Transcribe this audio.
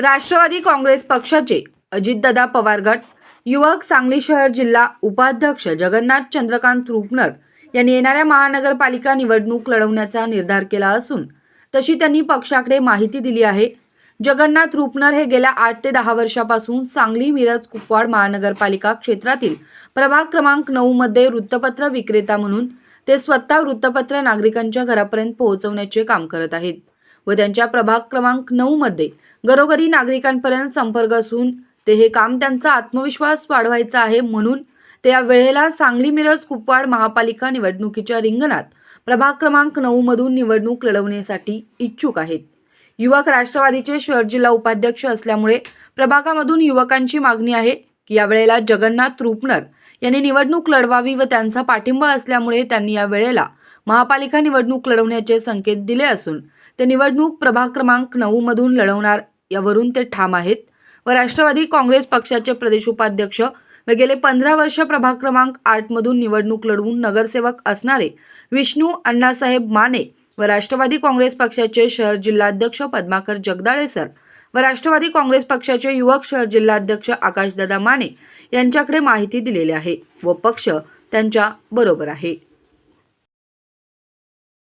राष्ट्रवादी काँग्रेस पक्षाचे अजितदादा पवार गट युवक सांगली शहर जिल्हा उपाध्यक्ष जगन्नाथ चंद्रकांत रुपनर यांनी येणाऱ्या महानगरपालिका निवडणूक लढवण्याचा निर्धार केला असून तशी त्यांनी पक्षाकडे माहिती दिली आहे. जगन्नाथ रुपनर हे गेल्या आठ ते दहा वर्षापासून सांगली मिरज कुपवाड महानगरपालिका क्षेत्रातील प्रभाग क्रमांक नऊमध्ये वृत्तपत्र विक्रेता म्हणून ते स्वतः वृत्तपत्र नागरिकांच्या घरापर्यंत पोहोचवण्याचे काम करत आहेत. व त्यांच्या प्रभाग क्रमांक नऊ मध्ये घरोघरी नागरिकांपर्यंत संपर्क असून ते हे काम त्यांचा आत्मविश्वास वाढवायचा आहे म्हणून ते या वेळेला सांगली मिरज कुपवाड महापालिका निवडणुकीच्या रिंगणात प्रभाग क्रमांक नऊ मधून निवडणूक लढवण्यासाठी इच्छुक आहेत. युवक राष्ट्रवादीचे शहर जिल्हा उपाध्यक्ष असल्यामुळे प्रभागामधून युवकांची मागणी आहे की यावेळेला जगन्नाथ रुपनर यांनी निवडणूक लढवावी व त्यांचा पाठिंबा असल्यामुळे त्यांनी या वेळेला महापालिका निवडणूक लढवण्याचे संकेत दिले असून ते निवडणूक प्रभाग क्रमांक नऊ मधून लढवणार यावरून ते ठाम आहेत. व राष्ट्रवादी काँग्रेस पक्षाचे प्रदेश उपाध्यक्ष व गेले पंधरा वर्ष प्रभाग क्रमांक आठ मधून निवडणूक लढवून नगरसेवक असणारे विष्णू अण्णासाहेब माने व राष्ट्रवादी काँग्रेस पक्षाचे शहर जिल्हाध्यक्ष पद्माकर जगदाळे सर व राष्ट्रवादी काँग्रेस पक्षाचे युवक शहर जिल्हाध्यक्ष आकाशदादा माने यांच्याकडे माहिती दिलेली आहे व पक्ष त्यांच्या बरोबर आहे.